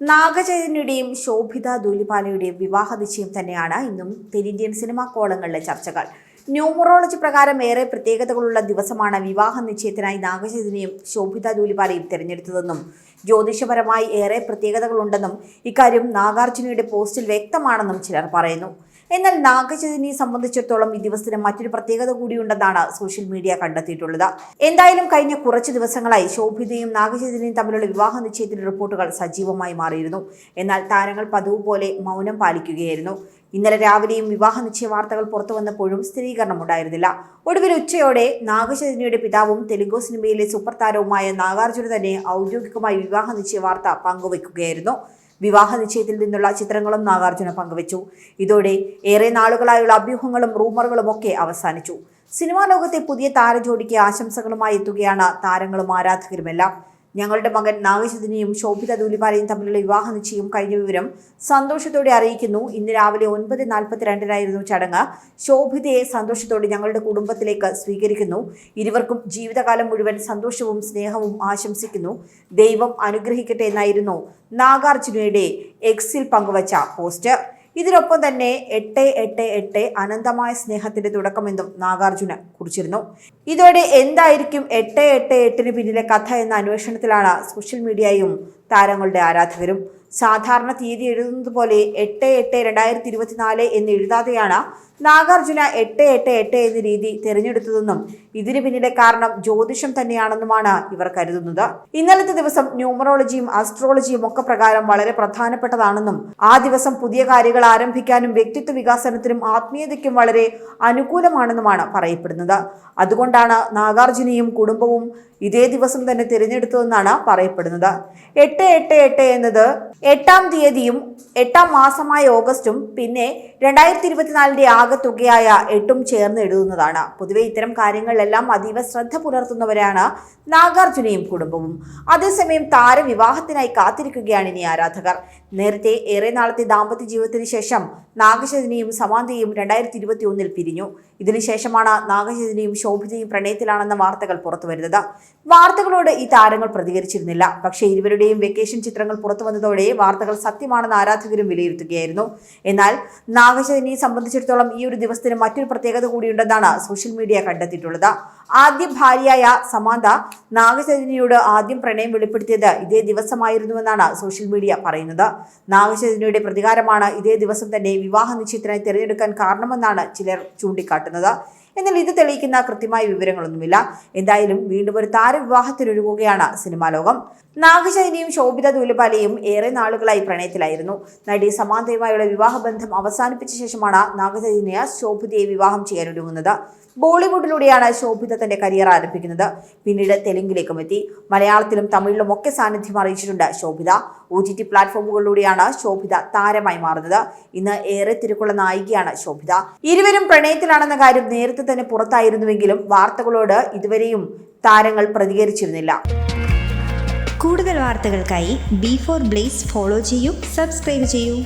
നാഗചൈതന്യയുടെയും ശോഭിത ദൂലിപാലയുടെയും വിവാഹ നിശ്ചയം തന്നെയാണ് ഇന്നും തെന്നിന്ത്യൻ സിനിമാ കോളങ്ങളിലെ ചർച്ചകൾ. ന്യൂമറോളജി പ്രകാരം ഏറെ പ്രത്യേകതകളുള്ള ദിവസമാണ് വിവാഹ നിശ്ചയത്തിനായി നാഗചൈതന്യയും ശോഭിത ദൂലിപാലയും തിരഞ്ഞെടുത്തതെന്നും ജ്യോതിഷപരമായി ഏറെ പ്രത്യേകതകളുണ്ടെന്നും ഇക്കാര്യം നാഗാർജുനയുടെ പോസ്റ്റിൽ വ്യക്തമാണെന്നും ചിലർ പറയുന്നു. എന്നാൽ നാഗചൈതന്യെ സംബന്ധിച്ചിടത്തോളം ഈ ദിവസത്തിന് മറ്റൊരു പ്രത്യേകത കൂടിയുണ്ടെന്നാണ് സോഷ്യൽ മീഡിയ കണ്ടെത്തിയിട്ടുള്ളത്. എന്തായാലും കഴിഞ്ഞ കുറച്ച് ദിവസങ്ങളായി ശോഭിതയും നാഗചൈതന്യയും തമ്മിലുള്ള വിവാഹ നിശ്ചയത്തിന്റെ റിപ്പോർട്ടുകൾ സജീവമായി മാറിയിരുന്നു. എന്നാൽ താരങ്ങൾ പതിവ് പോലെ മൗനം പാലിക്കുകയായിരുന്നു. ഇന്നലെ രാവിലെയും വിവാഹ നിശ്ചയ വാർത്തകൾ പുറത്തു വന്നപ്പോഴും സ്ഥിരീകരണം ഉണ്ടായിരുന്നില്ല. ഒടുവിൽ ഉച്ചയോടെ നാഗചൈതന്യയുടെ പിതാവും തെലുങ്കു സിനിമയിലെ സൂപ്പർ താരവുമായ നാഗാർജുന തന്നെ ഔദ്യോഗികമായി വിവാഹ നിശ്ചയ വാർത്ത പങ്കുവയ്ക്കുകയായിരുന്നു. വിവാഹ നിശ്ചയത്തിൽ നിന്നുള്ള ചിത്രങ്ങളും നാഗാർജുന പങ്കുവച്ചു. ഇതോടെ ഏറെ നാളുകളായുള്ള അഭ്യൂഹങ്ങളും റൂമറുകളും ഒക്കെ അവസാനിച്ചു. സിനിമാ ലോകത്തെ പുതിയ താരജോഡിക്ക് ആശംസകളുമായി എത്തുകയാണ് താരങ്ങളും ആരാധകരുമെല്ലാം. ഞങ്ങളുടെ മകൻ നാഗചന്ദ്രനെയും ശോഭിത ദൂലിപാലയും തമ്മിലുള്ള വിവാഹ നിശ്ചയം കഴിഞ്ഞ വിവരം സന്തോഷത്തോടെ അറിയിക്കുന്നു. ഇന്ന് രാവിലെ ഒൻപത് നാൽപ്പത്തിരണ്ടിനായിരുന്നു ചടങ്ങ്. ശോഭിതയെ സന്തോഷത്തോടെ ഞങ്ങളുടെ കുടുംബത്തിലേക്ക് സ്വീകരിക്കുന്നു. ഇരുവർക്കും ജീവിതകാലം മുഴുവൻ സന്തോഷവും സ്നേഹവും ആശംസിക്കുന്നു. ദൈവം അനുഗ്രഹിക്കട്ടെ എന്നായിരുന്നു നാഗാർജുനയുടെ എക്സിൽ പങ്കുവച്ച പോസ്റ്റ് ഇതിനൊപ്പം തന്നെ എട്ട് എട്ട് എട്ട് അനന്തമായ സ്നേഹത്തിന്റെ തുടക്കമെന്നും നാഗാർജുന കുറിച്ചിരുന്നു. ഇതോടെ എന്തായിരിക്കും എട്ട് എട്ട് എട്ടിന് പിന്നിലെ കഥ എന്ന അന്വേഷണത്തിലാണ് സോഷ്യൽ മീഡിയയും താരങ്ങളുടെ ആരാധകരും. സാധാരണ തീയതി എഴുതുന്നത് പോലെ എട്ട് എട്ട് രണ്ടായിരത്തി ഇരുപത്തിനാല് എന്ന് എഴുതാതെയാണ് നാഗാർജുന എട്ട് എട്ട് എട്ട് എന്ന രീതി തിരഞ്ഞെടുത്തതെന്നും ഇതിനു പിന്നിലെ കാരണം ജ്യോതിഷം തന്നെയാണെന്നുമാണ് ഇവർ കരുതുന്നത്. ഇന്നലത്തെ ദിവസം ന്യൂമറോളജിയും അസ്ട്രോളജിയും ഒക്കെ പ്രകാരം വളരെ പ്രധാനപ്പെട്ടതാണെന്നും ആ ദിവസം പുതിയ കാര്യങ്ങൾ ആരംഭിക്കാനും വ്യക്തിത്വ വികാസനത്തിനും ആത്മീയതയ്ക്കും വളരെ അനുകൂലമാണെന്നുമാണ് പറയപ്പെടുന്നത്. അതുകൊണ്ടാണ് നാഗാർജുനയും കുടുംബവും ഇതേ ദിവസം തന്നെ തിരഞ്ഞെടുത്തതെന്നാണ് പറയപ്പെടുന്നത്. എട്ട് എട്ട് എട്ട് എന്നത് എട്ടാം തീയതിയും എട്ടാം മാസമായ ഓഗസ്റ്റും പിന്നെ രണ്ടായിരത്തി ഇരുപത്തിനാലിന്റെ തുകയായ എട്ടും ചേർന്ന് എഴുതുന്നതാണ്. പൊതുവെ ഇത്തരം കാര്യങ്ങളിലെല്ലാം അതീവ ശ്രദ്ധ പുലർത്തുന്നവരാണ് നാഗാർജുനയും കുടുംബവും. അതേസമയം താരവിവാഹത്തിനായി കാത്തിരിക്കുകയാണ് ഇനി ആരാധകർ. നേരത്തെ ഏറെ നാളത്തെ ദാമ്പത്യ ജീവിതത്തിന് ശേഷം നാഗശതിനെയും സമാന്തയും രണ്ടായിരത്തി ഇരുപത്തി ഒന്നിൽ പിരിഞ്ഞു ഇതിനുശേഷമാണ് നാഗശതിനെയും ശോഭിതയും പ്രണയത്തിലാണെന്ന വാർത്തകൾ പുറത്തുവരുന്നത് വാർത്തകളോട് ഈ താരങ്ങൾ പ്രതികരിച്ചിരുന്നില്ല. പക്ഷേ ഇരുവരുടെയും വെക്കേഷൻ ചിത്രങ്ങൾ പുറത്തു വന്നതോടെ വാർത്തകൾ സത്യമാണെന്ന് ആരാധകരും വിലയിരുത്തുകയായിരുന്നു. എന്നാൽ നാഗശതിനെ സംബന്ധിച്ചിടത്തോളം ഈ ഒരു ദിവസത്തിന് മറ്റൊരു പ്രത്യേകത കൂടിയുണ്ടെന്നാണ് സോഷ്യൽ മീഡിയ കണ്ടെത്തിയിട്ടുള്ളത്. ആദ്യ ഭാര്യയായ സമാന്ത നാഗചൈതന്യയോട് ആദ്യം പ്രണയം വെളിപ്പെടുത്തിയത് ഇതേ ദിവസമായിരുന്നുവെന്നാണ് സോഷ്യൽ മീഡിയ പറയുന്നത്. നാഗചൈതന്യയുടെ പ്രതികാരമാണ് ഇതേ ദിവസം തന്നെ വിവാഹ നിശ്ചയത്തിനായി തിരഞ്ഞെടുക്കാൻ കാരണമെന്നാണ് ചിലർ ചൂണ്ടിക്കാട്ടുന്നത്. എന്നാൽ ഇത് തെളിയിക്കുന്ന കൃത്യമായ വിവരങ്ങളൊന്നുമില്ല. എന്തായാലും വീണ്ടും ഒരു താരവിവാഹത്തിനൊരുങ്ങുകയാണ് സിനിമാ ലോകം. നാഗചൈനയും ശോഭിത ദൂലപാലയും ഏറെ നാളുകളായി പ്രണയത്തിലായിരുന്നു. നടി സമാന്തയുമായുള്ള വിവാഹബന്ധം അവസാനിപ്പിച്ച ശേഷമാണ് നാഗചൈനയ ശോഭിതയെ വിവാഹം ചെയ്യാനൊരുങ്ങുന്നത്. ബോളിവുഡിലൂടെയാണ് ശോഭിത തന്റെ കരിയർ ആരംഭിക്കുന്നത്. പിന്നീട് തെലുങ്കിലേക്കും എത്തി. മലയാളത്തിലും തമിഴിലും ഒക്കെ സാന്നിധ്യം അറിയിച്ചിട്ടുണ്ട് ശോഭിത. ഒ ടി ടി പ്ലാറ്റ്ഫോമുകളിലൂടെയാണ് ശോഭിത താരമായി മാറുന്നത്. ഇന്ന് ഏറെ തിരക്കുള്ള നായികയാണ് ശോഭിത. ഇരുവരും പ്രണയത്തിലാണെന്ന കാര്യം തന്നെ പുറത്തായിരുന്നുവെങ്കിലും വാർത്തകളോട് ഇതുവരെയും താരങ്ങൾ പ്രതികരിച്ചിരുന്നില്ല. കൂടുതൽ വാർത്തകൾക്കായി ബി ഫോർ ബ്ലേസ് ഫോളോ ചെയ്യൂ സബ്സ്ക്രൈബ് ചെയ്യൂ.